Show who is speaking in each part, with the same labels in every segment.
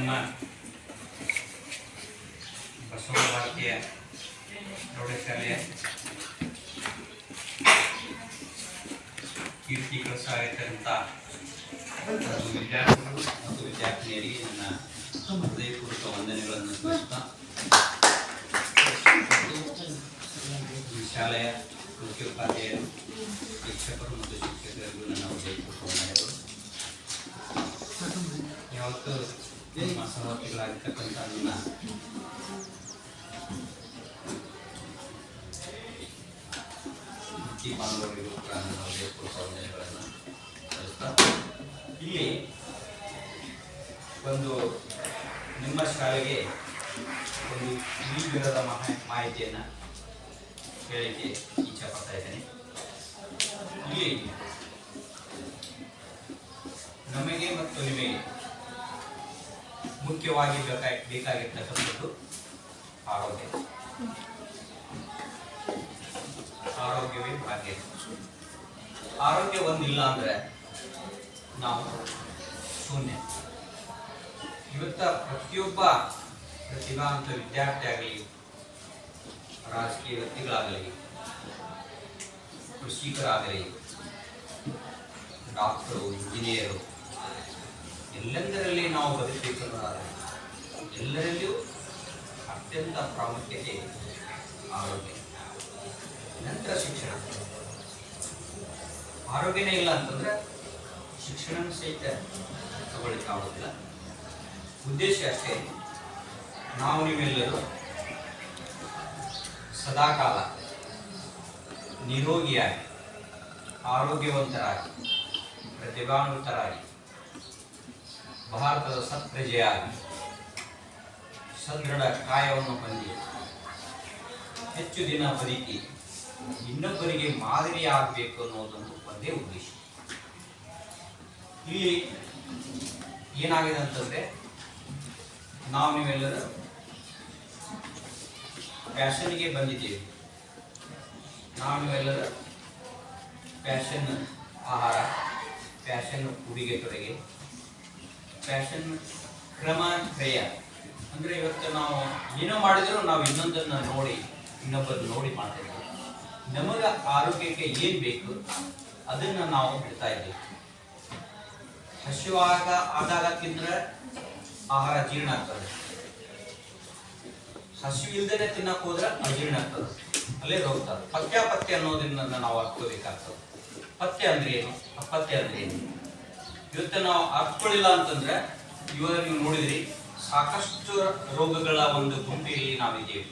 Speaker 1: ನಮ್ಮ ಬಸವ ಭಾರತೀಯ ಪ್ರೌಢಶಾಲೆಯ ಕೀರ್ತಿ ಆಗಿರ್ತಕ್ಕಂಥ ವಿದ್ಯಾರ್ಥಿಗಳು ಮತ್ತು ವಿದ್ಯಾರ್ಥಿನಿಯರಿಗೆ ನನ್ನ ಹೃದಯಪೂರ್ವಕ ವಂದನೆಗಳನ್ನು ಮುಖ್ಯ ಬಾಂಧವರಿಗೂ ಇಲ್ಲಿ ಒಂದು ನಿಮ್ಮ ಶಾಲೆಗೆ ಒಂದು ಈ ದಿನದ ಮಹಾ, ಮಾಹಿತಿಯನ್ನು ಹೇಳಲಿಕ್ಕೆ ಇಚ್ಛೆ ಪಡ್ತಾ ಇದ್ದೇನೆ. ಇಲ್ಲಿ ನಮಗೆ ಮತ್ತು ನಿಮಗೆ ಮುಖ್ಯವಾಗಿ ಬೇಕಾಗಿ, ಬೇಕಾಗಿರ್ತಕ್ಕಂಥದ್ದು ಆರೋಗ್ಯ. ಆರೋಗ್ಯವೇ ಭಾಗ್ಯ. ಆರೋಗ್ಯ ಒಂದಿಲ್ಲ ಅಂದ್ರೆ ನಾವು ಶೂನ್ಯ. ಇವತ್ತ ಪ್ರತಿಯೊಬ್ಬ ಪ್ರತಿಭಾವಂತ ವಿದ್ಯಾರ್ಥಿ ಆಗಲಿ, ರಾಜಕೀಯ ವ್ಯಕ್ತಿಗಳಾಗಲಿ, ಕೃಷಿಕರಾಗಲಿ, ಡಾಕ್ಟರು, ಇಂಜಿನಿಯರು, ಎಲ್ಲೆಂದರಲ್ಲಿ ನಾವು ಬದುಕಬೇಕನ್ನೋದಾದರೆ ಎಲ್ಲರಲ್ಲಿಯೂ ಅತ್ಯಂತ ಪ್ರಾಮುಖ್ಯತೆ ಆರೋಗ್ಯ. ನಂತರ ಶಿಕ್ಷಣ. ಆರೋಗ್ಯನೇ ಇಲ್ಲ ಅಂತಂದ್ರೆ ಶಿಕ್ಷಣ ಸಹಿತ ತಗೊಳ್ಳಿಕ್ಕೆ ಆಗೋದಿಲ್ಲ. ಉದ್ದೇಶ ಅಷ್ಟೇ. ನಾವು ನೀವೆಲ್ಲರೂ ಸದಾಕಾಲ ನಿರೋಗಿಯಾಗಿ, ಆರೋಗ್ಯವಂತರಾಗಿ ಪ್ರತಿಭಾನ್ವಿತರಾಗಿ ಭಾರತದ ಸತ್ಪ್ರಜೆಯಾಗಿ ಸದೃಢ ಕಾಯವನ್ನು ಹೊಂದಿ ಹೆಚ್ಚು ದಿನ ಬದುಕಿ ಇನ್ನೊಬ್ಬರಿಗೆ ಮಾದರಿಯಾಗಬೇಕು ಅನ್ನೋದೊಂದು ಒಂದೇ ಉದ್ದೇಶ. ಇಲ್ಲಿ ಏನಾಗಿದೆ ಅಂತಂದ್ರೆ, ನಾವು ನೀವೆಲ್ಲರೂ ಫ್ಯಾಷನ್ಗೆ ಬಂದಿದ್ದೇವೆ. ನಾವು ನೀವೆಲ್ಲರೂ ಫ್ಯಾಷನ್ ಆಹಾರ ಫ್ಯಾಷನ್ ಉಡುಗೆ ತೊಡಗೆ ಫ್ಯಾಷನ್ ಕ್ರಮ ಕ್ರಯ ಅಂದರೆ ಇವತ್ತು ನಾವು ಏನೋ ಮಾಡಿದರೂ ನಾವು ಇನ್ನೊಂದನ್ನು ನೋಡಿ ಇನ್ನೊಬ್ಬರು ನೋಡಿ ಮಾಡ್ತೇವೆ ನಮಗೆ ಆರೋಗ್ಯಕ್ಕೆ ಏನ್ ಬೇಕು ಅದನ್ನ ನಾವು ಬಿಡ್ತಾ ಇದ್ದೀವಿ. ಹಸಿವಾಗ ಆದಾಗ ತಿಂದ್ರೆ ಆಹಾರ ಜೀರ್ಣ ಆಗ್ತದೆ. ಹಸಿ ಇಲ್ದೇನೆ ತಿನ್ನಕ್ ಹೋದ್ರೆ ಅಜೀರ್ಣ ಆಗ್ತದೆ. ಅಲ್ಲೇ ಹೋಗ್ತದೆ. ಪಥ್ಯ ಪಥ್ಯ ಅನ್ನೋದನ್ನ ನಾವು ಅರ್ಕೋಬೇಕಾಗ್ತದೆ ಪಥ್ಯ ಅಂದ್ರೆ ಏನು? ಅಪಥ್ಯ ಅಂದ್ರೆ ಏನು? ಇವತ್ತು ನಾವು ಅರ್ತ್ಕೊಳ್ಳಿಲ್ಲ ಅಂತಂದ್ರೆ ಇವಾಗ ನೀವು ನೋಡಿದ್ರಿ, ಸಾಕಷ್ಟು ರೋಗಗಳ ಒಂದು ಗುಂಪಿಯಲ್ಲಿ ನಾವಿದ್ದೇವೆ.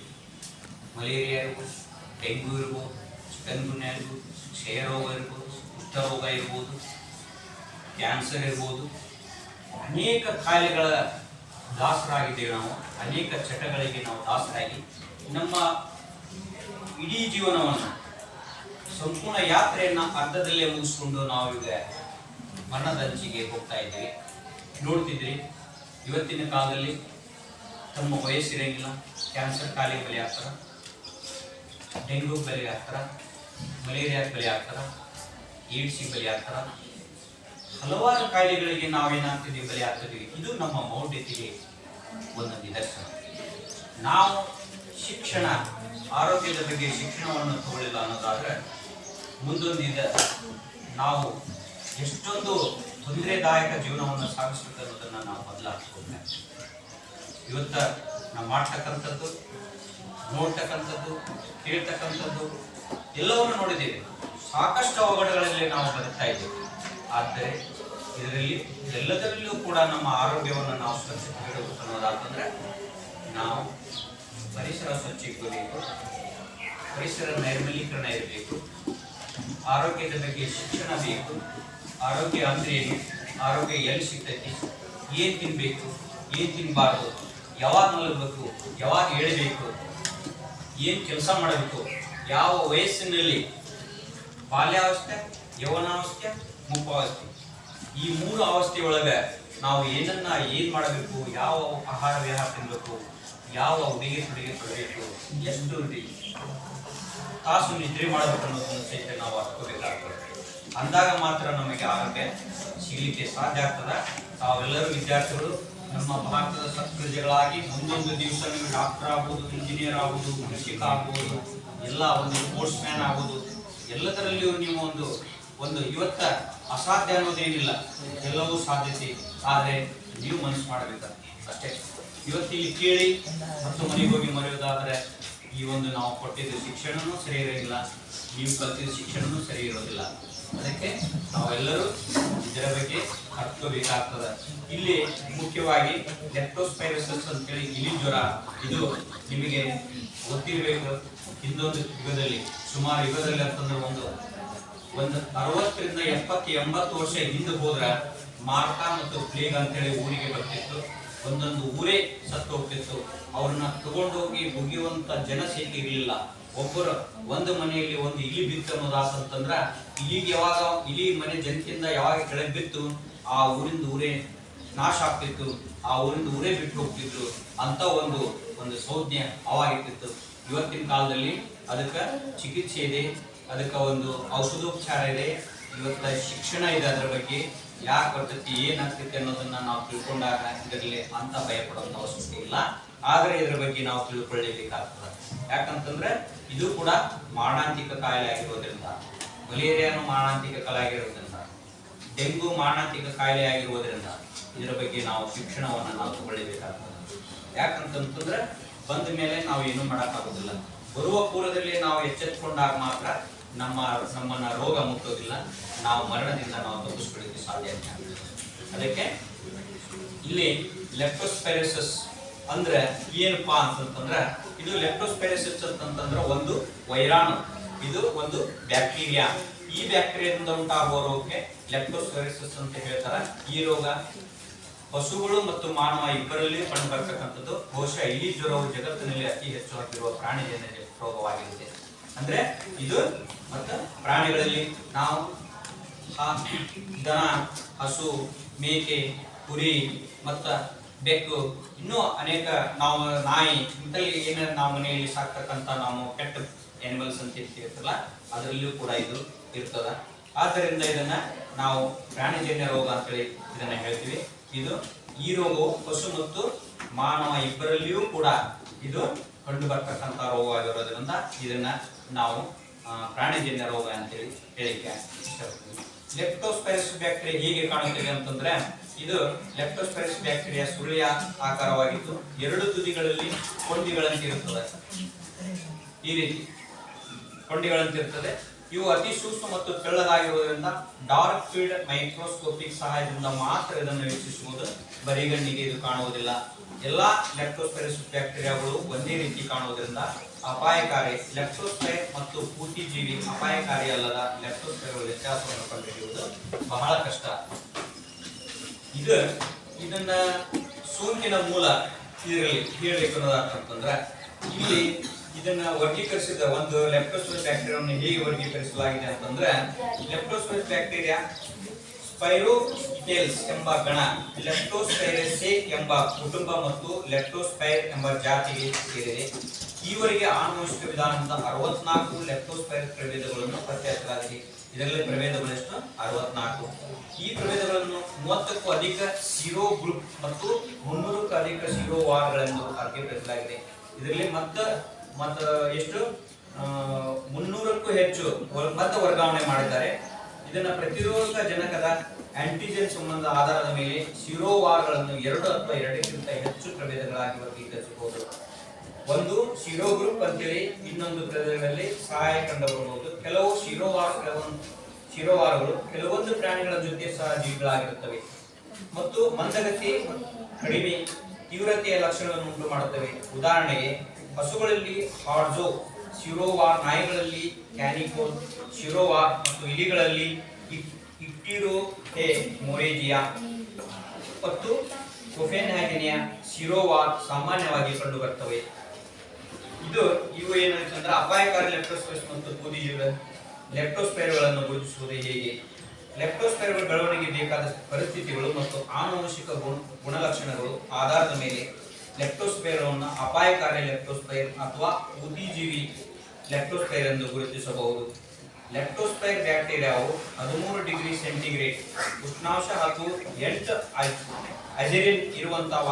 Speaker 1: ಮಲೇರಿಯಾ ಇರ್ಬೋದು ಡೆಂಗು ಇರ್ಬೋದು ಚಿಕನ್ ಗುನ್ಯಾ ಇರ್ಬೋದು ಕ್ಷಯ ರೋಗ ಇರ್ಬೋದು ಕುಷ್ಠರೋಗ ಇರ್ಬೋದು ಕ್ಯಾನ್ಸರ್ ಇರ್ಬೋದು ಅನೇಕ ಕಾಯಿಲೆಗಳ ದಾಸರಾಗಿದ್ದೇವೆ ನಾವು. ಅನೇಕ ಚಟಗಳಿಗೆ ನಾವು ದಾಸರಾಗಿ ನಮ್ಮ ಇಡೀ ಜೀವನವನ್ನು ಸಂಪೂರ್ಣ ಯಾತ್ರೆಯನ್ನು ಅರ್ಧದಲ್ಲೇ ಮುಗಿಸ್ಕೊಂಡು ನಾವು ಈಗ ಮರಣದಂಚಿಗೆ ಹೋಗ್ತಾ ಇದ್ದೀವಿ. ನೋಡ್ತಿದ್ರಿ ಇವತ್ತಿನ ಕಾಲದಲ್ಲಿ ತಮ್ಮ ವಯಸ್ಸಿರಂಗಿಲ್ಲ ಕ್ಯಾನ್ಸರ್ ಕಾಯಿಲೆ ಬಲಿ ಆಗ್ತಾರ ಡೆಂಗ್ಯೂ ಬಲಿ ಆಗ್ತಾರ ಮಲೇರಿಯಾಗೆ ಬಲಿ ಆಗ್ತಾರ? ಏಡ್ಸಿಗೆ ಬಲಿ ಆಗ್ತಾರ? ಹಲವಾರು ಕಾಯಿಲೆಗಳಿಗೆ ನಾವೇನಾಗ್ತೀವಿ ಬಲಿ ಆಗ್ತೀವಿ ಇದು ನಮ್ಮ ಮೌಢ್ಯತೆಗೆ ಒಂದು ನಿದರ್ಶನ. ನಾವು ಶಿಕ್ಷಣ, ಆರೋಗ್ಯದ ಬಗ್ಗೆ ಶಿಕ್ಷಣವನ್ನು ತಗೊಳ್ಳಿಲ್ಲ ಅನ್ನೋದಾದರೆ ಮುಂದೊಂದು ಇದೆ ನಾವು ಎಷ್ಟೊಂದು ತೊಂದರೆದಾಯಕ ಜೀವನವನ್ನು ಸಾಗಿಸ್ಬೇಕು ಅನ್ನೋದನ್ನು ನಾವು ಬದಲಾಯಿಸ್ಕೊಳ್ಬೇಕು ಇವತ್ತ ನಾವು ಮಾಡ್ತಕ್ಕಂಥದ್ದು, ನೋಡ್ತಕ್ಕಂಥದ್ದು, ಕೇಳ್ತಕ್ಕಂಥದ್ದು ಎಲ್ಲವನ್ನು ನೋಡಿದ್ದೇವೆ. ಸಾಕಷ್ಟು ಅವಘಡಗಳಲ್ಲಿ ನಾವು ಬದುಕ್ತಾ ಇದ್ದೇವೆ. ಆದರೆ ಇದರಲ್ಲಿ ಎಲ್ಲದರಲ್ಲೂ ಕೂಡ ನಮ್ಮ ಆರೋಗ್ಯವನ್ನು ನಾವು ಸ್ವಚ್ಛತೆಗಿಡಬೇಕು ಅನ್ನೋದಾದ್ರೆ ನಾವು ಪರಿಸರ ಸ್ವಚ್ಛ ಇಟ್ಕೋಬೇಕು ಪರಿಸರ ನೈರ್ಮಲೀಕರಣ ಇರಬೇಕು, ಆರೋಗ್ಯದ ಬಗ್ಗೆ ಶಿಕ್ಷಣ ಬೇಕು, ಆರೋಗ್ಯ ಅಂದ್ರೆ ಏನು, ಆರೋಗ್ಯ ಎಲ್ಲಿ ಸಿಗ್ತೈತಿ, ಏನು ತಿನ್ನಬೇಕು ಏನು ತಿನ್ನಬಾರ್ದು ಯಾವಾಗ ಮಲಗಬೇಕು, ಯಾವಾಗ ಹೇಳಬೇಕು ಏನು ಕೆಲಸ ಮಾಡಬೇಕು ಯಾವ ವಯಸ್ಸಿನಲ್ಲಿ ಬಾಲ್ಯಾವಸ್ಥೆ, ಯೌವನಾವಸ್ಥೆ, ಮುಪ್ಪಾವಸ್ಥೆ? ಈ ಮೂರು ಅವಸ್ಥೆಯೊಳಗೆ ನಾವು ಏನನ್ನ ಏನು ಮಾಡಬೇಕು, ಯಾವ ಆಹಾರ ವಿಹಾರ ತಿನ್ನಬೇಕು ಯಾವ ಉಡುಗೆ ತೊಡುಗೆ ತೊಡಬೇಕು, ಎಷ್ಟು ತಾಸು ನಿದ್ರೆ ಮಾಡಬೇಕು ಅನ್ನೋದನ್ನು ಸಹಿತ ನಾವು ಅರ್ಕೋಬೇಕಾಗ್ತದೆ ಅಂದಾಗ ಮಾತ್ರ ನಮಗೆ ಆರೋಗ್ಯ ಸಿಗಲಿಕ್ಕೆ ಸಾಧ್ಯ ಆಗ್ತದೆ. ತಾವೆಲ್ಲರೂ ವಿದ್ಯಾರ್ಥಿಗಳು, ನಮ್ಮ ಭಾರತದ ಸತ್ಪ್ರಜೆಗಳಾಗಿ ಮುಂದೊಂದು ದಿವಸ ನೀವು ಡಾಕ್ಟರ್ ಆಗ್ಬೋದು, ಇಂಜಿನಿಯರ್ ಆಗ್ಬೋದು ಕೃಷಿಕ ಆಗ್ಬೋದು ಎಲ್ಲ ಒಂದು ಸ್ಪೋರ್ಟ್ಸ್ ಮ್ಯಾನ್ ಆಗೋದು, ಎಲ್ಲದರಲ್ಲಿಯೂ ನೀವು ಒಂದು ಒಂದು ಇವತ್ತ ಅಸಾಧ್ಯ ಅನ್ನೋದೇನಿಲ್ಲ. ಎಲ್ಲವೂ ಸಾಧ್ಯತೆ. ಆದರೆ ನೀವು ಮನಸ್ಸು ಮಾಡಬೇಕು ಅಷ್ಟೇ. ಇವತ್ತಿಲ್ಲಿ ಕೇಳಿ ಮತ್ತು ಮನೆಗೆ ಹೋಗಿ ಮರೆಯೋದಾದರೆ, ಈ ಒಂದು ನಾವು ಕೊಟ್ಟಿದ್ದ ಶಿಕ್ಷಣವೂ ಸರಿ ಇರೋದಿಲ್ಲ. ನೀವು ಕಲ್ತಿದ್ದ ಶಿಕ್ಷಣವೂ ಸರಿ ಇರೋದಿಲ್ಲ. ಅದಕ್ಕೆ ನಾವೆಲ್ಲರೂ ಇದರ ಬಗ್ಗೆ ಹತ್ಕೋಬೇಕಾಗ್ತದೆ ಇಲ್ಲಿ ಮುಖ್ಯವಾಗಿ ಲೆಪ್ಟೋಸ್ಪೈರಸಸ್ ಅಂತೇಳಿ ಇಲಿ ಜ್ವರ, ಇದು ನಿಮಗೆ ಗೊತ್ತಿರಬೇಕು. ಹಿಂದೊಂದು ಯುಗದಲ್ಲಿ, ಸುಮಾರು ಯುಗದಲ್ಲಿ ಅಂತಂದ್ರೆ ಒಂದು ಒಂದು ಅರವತ್ತರಿಂದ ಎಪ್ಪತ್ತು, ಎಂಬತ್ತು ವರ್ಷ ಹಿಂದೆ ಹೋದ್ರ ಮಾರ್ಕ ಮತ್ತು ಪ್ಲೇಗ್ ಅಂತೇಳಿ ಊರಿಗೆ ಬರ್ತಿತ್ತು. ಒಂದೊಂದು ಊರೇ ಸತ್ತು ಹೋಗ್ತಿತ್ತು. ಅವ್ರನ್ನ ತಗೊಂಡೋಗಿ ಮುಗಿಯುವಂತ ಜನ ಇರಲಿಲ್ಲ. ಒಬ್ಬರು ಒಂದು ಮನೆಯಲ್ಲಿ ಒಂದು ಇಲಿ ಬಿತ್ತು ಅನ್ನೋದಾತಂತಂದ್ರ ಈಗ ಯಾವಾಗ, ಇಲಿ ಮನೆ ಜನತೆಯಿಂದ ಯಾವಾಗ ಕೆಳಗೆ ಬಿತ್ತು, ಆ ಊರಿಂದ ಊರೇ ನಾಶ ಆಗ್ತಿತ್ತು. ಆ ಊರಿಂದ ಊರೇ ಬಿಟ್ಟು ಹೋಗ್ತಿದ್ರು ಅಂತ ಒಂದು ಒಂದು ಸೌಜ್ಞೆ ಅವಾಗಿರ್ತಿತ್ತು. ಇವತ್ತಿನ ಕಾಲದಲ್ಲಿ ಅದಕ್ಕೆ ಚಿಕಿತ್ಸೆ ಇದೆ, ಅದಕ್ಕೆ ಒಂದು ಔಷಧೋಪಚಾರ ಇದೆ ಇವತ್ತ ಶಿಕ್ಷಣ ಇದೆ ಅದರ ಬಗ್ಗೆ ಯಾಕೆ ಬರ್ತೈತಿ, ಏನಾಗ್ತೈತಿ ಅನ್ನೋದನ್ನ ನಾವು ತಿಳ್ಕೊಂಡಾಗ ಇದರಲ್ಲಿ ಅಂತ ಭಯ ಪಡೋಂಥ ಅವಶ್ಯಕತೆ ಇಲ್ಲ. ಆದರೆ ಇದರ ಬಗ್ಗೆ ನಾವು ತಿಳ್ಕೊಳ್ಳೇಬೇಕಾಗ್ತದೆ. ಯಾಕಂತಂದ್ರೆ ಇದು ಕೂಡ ಮಾರಣಾಂತಿಕ ಕಾಯಿಲೆ ಆಗಿರೋದ್ರಿಂದ, ಮಲೇರಿಯಾನು ಮಾರಣಾಂತಿಕ ಕಾಯಿಲೆ ಆಗಿರೋದ್ರಿಂದ, ಡೆಂಗು ಮಾರಣಾಂತಿಕ ಕಾಯಿಲೆ ಆಗಿರೋದ್ರಿಂದ ಇದರ ಬಗ್ಗೆ ನಾವು ಶಿಕ್ಷಣವನ್ನು ನಾವು ತಗೊಳ್ಳಿಬೇಕಾಗ್ತದೆ. ಯಾಕಂತಂತಂದ್ರೆ ಬಂದ ಮೇಲೆ ನಾವು ಏನು ಮಾಡೋಕ್ಕಾಗೋದಿಲ್ಲ. ಬರುವ ಪೂರ್ವದಲ್ಲಿ ನಾವು ಎಚ್ಚೆತ್ಕೊಂಡಾಗ ಮಾತ್ರ ನಮ್ಮ, ನಮ್ಮನ್ನ ರೋಗ ಮುಟ್ಟೋದಿಲ್ಲ. ನಾವು ಮರಣದಿಂದ ನಾವು ತಪ್ಪಿಸ್ಕೊಳ್ಳಿಕ್ಕೆ ಸಾಧ್ಯ. ಅದಕ್ಕೆ ಇಲ್ಲಿ ಲೆಪ್ಟೋಸ್ಪೈರಸಿಸ್ ಅಂದ್ರೆ ಏನಪ್ಪಾ ಅಂತಂತಂದ್ರೆ, ಇದು ಲೆಪ್ಟೋಸ್ಪೈರಸಿಸ್ ಅಂತಂತಂದ್ರೆ ಒಂದು ವೈರಾಣು. ಇದು ಒಂದು ಬ್ಯಾಕ್ಟೀರಿಯಾ. ಈ ಬ್ಯಾಕ್ಟೀರಿಯಾದಿಂದ ಉಂಟಾಗುವ ರೋಗಕ್ಕೆ ಲೆಪ್ಟೋಸ್ಪೈರಸಿಸ್ ಅಂತ ಹೇಳ್ತಾರೆ. ಈ ರೋಗ ಪಶುಗಳು ಮತ್ತು ಮಾನವ ಇಬ್ಬರಲ್ಲಿ ಕಂಡು ಬರ್ತಕ್ಕಂಥದ್ದು ಬಹುಶಃ ಇಲಿ ಜ್ವರವು ಜಗತ್ತಿನಲ್ಲಿ ಅತಿ ಹೆಚ್ಚು ಹಬ್ಬಿರುವ ಪ್ರಾಣಿ ರೋಗವಾಗಿರುತ್ತೆ. ಅಂದ್ರೆ ಇದು ಮತ್ತು ಪ್ರಾಣಿಗಳಲ್ಲಿ ನಾವು ದನ, ಹಸು, ಮೇಕೆ, ಕುರಿ, ಮತ್ತ ಬೆಕ್ಕು, ಇನ್ನೂ ಅನೇಕ ನಾವು, ನಾಯಿ, ಇಂಥಲ್ಲಿ ಏನ ನಾವು ಮನೆಯಲ್ಲಿ ಸಾಕ್ತಕ್ಕಂಥ ನಾವು ಕೆಟ್ಟ ಎನಿಮಲ್ಸ್ ಅಂತ ಇರ್ತೀವಲ್ಲ ಅದರಲ್ಲಿಯೂ ಕೂಡ ಇದು ಇರ್ತದ. ಆದ್ದರಿಂದ ಇದನ್ನ ನಾವು ಪ್ರಾಣಿಜನ್ಯ ರೋಗ ಅಂತೇಳಿ ಇದನ್ನ ಹೇಳ್ತೀವಿ. ಇದು ಈ ರೋಗವು ಪಶು ಮತ್ತು ಮಾನವ ಇಬ್ಬರಲ್ಲಿಯೂ ಕೂಡ ಇದು ಕಂಡು ಬರ್ತಕ್ಕಂಥ ರೋಗವಾಗಿರೋದ್ರಿಂದ ಇದನ್ನ ನಾವು ಪ್ರಾಣಿಜನ್ಯ ರೋಗ ಅಂತೇಳಿ ಹೇಳಿಕೆ ಲೆಪ್ಟೋಸ್ಪೈರಸ್ ಬ್ಯಾಕ್ಟೀರಿಯಾ ಹೇಗೆ ಕಾಣುತ್ತದೆ ಅಂತಂದ್ರೆ, ಇದು ಲೆಪ್ಟೋಸ್ಪೈರಸ್ ಬ್ಯಾಕ್ಟೀರಿಯಾ ಸುರುಳಿಯ ಆಕಾರವಾಗಿದ್ದು ಎರಡು ತುದಿಗಳಲ್ಲಿ ಕೊಂಡಿಗಳಂತಿರುತ್ತದೆ. ಈ ರೀತಿ ಕೊಂಡಿಗಳಂತಿರುತ್ತದೆ ಇವು ಅತಿ ಸೂಕ್ಷ್ಮ ಮತ್ತು ತೆಳ್ಳಗಾಗಿರುವುದರಿಂದ ಡಾರ್ಕ್ ಫೀಲ್ಡ್ ಮೈಕ್ರೋಸ್ಕೋಪಿಕ್ ಸಹಾಯದಿಂದ ಮಾತ್ರ ಇದನ್ನು ವೀಕ್ಷಿಸುವುದು. ಬರಿಗಣ್ಣಿಗೆ ಇದು ಕಾಣುವುದಿಲ್ಲ. ಎಲ್ಲಾ ಲೆಪ್ಟೋಸ್ಪೈರಸ್ ಬ್ಯಾಕ್ಟೀರಿಯಾಗಳು ಒಂದೇ ರೀತಿ ಕಾಣುವುದರಿಂದ ಅಪಾಯಕಾರಿ ಲೆಕ್ಟೋಸ್ಪೈರ್ ಮತ್ತು ಜೀವಿ ಅಪಾಯಕಾರಿ ಅಲ್ಲದ ಲೆಪ್ಟೋಸ್ಪೈರ್ ವ್ಯತ್ಯಾಸವನ್ನು ಕಂಡುಹಿಡಿಯುವುದು ಬಹಳ ಕಷ್ಟ. ಇದು ಇದನ್ನ ಸೋಂಕಿನ ಮೂಲ ಇದರಲ್ಲಿ ಹೇಳಬೇಕು ಇಲ್ಲಿ ಇದನ್ನ ವರ್ಗೀಕರಿಸಿದ ಒಂದು ಲೆಪ್ಟೋಸ್ಪೈರಸ್ ಬ್ಯಾಕ್ಟೀರಿಯಾವನ್ನು ಹೇಗೆ ವರ್ಗೀಕರಿಸಲಾಗಿದೆ ಅಂತಂದ್ರೆ ಲೆಪ್ಟೋಸ್ಪೈರಸ್ ಬ್ಯಾಕ್ಟೀರಿಯಾ ಸ್ಪೈರೋಟೇಲ್ಸ್ ಎಂಬ ಗಣ, ಲೆಪ್ಟೋಸ್ಪೈರಸೆ ಎಂಬ ಕುಟುಂಬ ಮತ್ತು ಲೆಪ್ಟೋಸ್ಪೈರ್ ಎಂಬ ಜಾತಿಗೆ ಸೇರಿದೆ. ಈವರೆಗೆ ಆನುವಂಶಿಕ ವಿಧಾನದ ಅರವತ್ನಾಲ್ಕು ಲೆಪ್ಟೋಸ್ಪೈರ್ ಪ್ರಭೇದಗಳನ್ನು ಪತ್ತೆ ಹಚ್ಚಲಾಗಿದೆ ಇದರಲ್ಲಿ ಪ್ರಭೇದಗಳೆಷ್ಟು ಅರವತ್ನಾಲ್ಕು. ಈ ಪ್ರಭೇದಗಳನ್ನು ಮೂವತ್ತಕ್ಕೂ ಅಧಿಕ ಸಿರೋ ಗ್ರೂಪ್ ಮತ್ತು ಮುನ್ನೂರಕ್ಕೂ ಅಧಿಕ ಸಿರೋ ವಾರ್ಗಳೆಂದು ವರ್ಗೀಕರಿಸಲಾಗಿದೆ ಇದರಲ್ಲಿ ಮತ್ತ ಮತ್ತ ಎಷ್ಟು? ಮುನ್ನೂರಕ್ಕೂ ಹೆಚ್ಚು ಮತ ಮತ್ತೆ ವರ್ಗಾವಣೆ ಮಾಡಿದ್ದಾರೆ. ಇದನ್ನ ಪ್ರತಿರೋಧಕ ಜನಕದ ಆಂಟಿಜೆನ್ ಸಂಬಂಧ ಆಧಾರದ ಮೇಲೆ ಶಿರೋವಾರ್ಗಳನ್ನು ಎರಡು ಅಥವಾ ಎರಡಕ್ಕಿಂತ ಹೆಚ್ಚು ಪ್ರಭೇದಗಳಾಗಿ ವರ್ಗೀಕರಿಸಬಹುದು. ಒಂದು ಶಿರೋ ಗ್ರೂಪ್ ಅಂತೇಳಿ ಇನ್ನೊಂದು ಪ್ರಭೇದಗಳಲ್ಲಿ ಸಹಾಯ ಕಂಡುಬರಬಹುದು ಕೆಲವು ಶಿರೋವಾರ್, ಕೆಲವೊಂದು ಶಿರೋವಾರಗಳು ಕೆಲವೊಂದು ಪ್ರಾಣಿಗಳ ಜೊತೆ ಸಹ ಜೀವಿಗಳಾಗಿರುತ್ತವೆ. ಮತ್ತು ಮಂದಗತಿ ಕಡಿಮೆ ತೀವ್ರತೆಯ ಲಕ್ಷಣಗಳನ್ನು ಉಂಟು ಮಾಡುತ್ತವೆ ಉದಾಹರಣೆಗೆ ಹಸುಗಳಲ್ಲಿ ಹಾರ್ಜೋ ಶಿರೋವಾರ್ ನಾಯಿಗಳಲ್ಲಿ ಕ್ಯಾನಿಕೋನ್ ಶಿರೋವಾ ಮತ್ತು ಇಲಿಗಳಲ್ಲಿ ಇಟ್ಟಿರೋ ಹೇ ಮೊರೇಜಿಯಾ. ಮತ್ತು ಕೊಫೆನ್ಹ್ಯಾಗಿನಿಯ ಶಿರೋವಾರ್ ಸಾಮಾನ್ಯವಾಗಿ ಕಂಡುಬರ್ತವೆ. ಇದು ಇವು ಏನಂತಂದ್ರೆ ಅಪಾಯಕಾರಿ ಲೆಪ್ಟೋಸ್ಪೈರ್ಸ್ ಮತ್ತು ಬೂದಿಜೀವ ಲೆಪ್ಟೋಸ್ಪೈರ್ಗಳನ್ನು ಗುರುತಿಸುವುದು ಹೇಗೆ? ಲೆಪ್ಟೋಸ್ಪೈರ್ಗಳ ಬೆಳವಣಿಗೆ ಬೇಕಾದ ಪರಿಸ್ಥಿತಿಗಳು ಮತ್ತು ಆನುವಂಶಿಕ ಗುಣ, ಗುಣಲಕ್ಷಣಗಳು ಆಧಾರದ ಮೇಲೆ ಲೆಪ್ಟೋಸ್ಪೈರವನ್ನು ಅಪಾಯಕಾರಿ ಲೆಪ್ಟೋಸ್ಪೈರ್ ಅಥವಾ ಉದಿಜೀವಿ ಲೆಪ್ಟೋಸ್ಪೈರ್ ಎಂದು ಗುರುತಿಸಬಹುದು. ಲೆಪ್ಟೋಸ್ಪೈರ್ ಬ್ಯಾಕ್ಟೀರಿಯಾವು ಹದಿಮೂರು ಡಿಗ್ರಿ ಸೆಂಟಿಗ್ರೇಡ್, ಉಷ್ಣಾಂಶ ಹಾಗೂ ಎಂಟು ಅಜಿರಿನ್ ಇರುವಂತಹ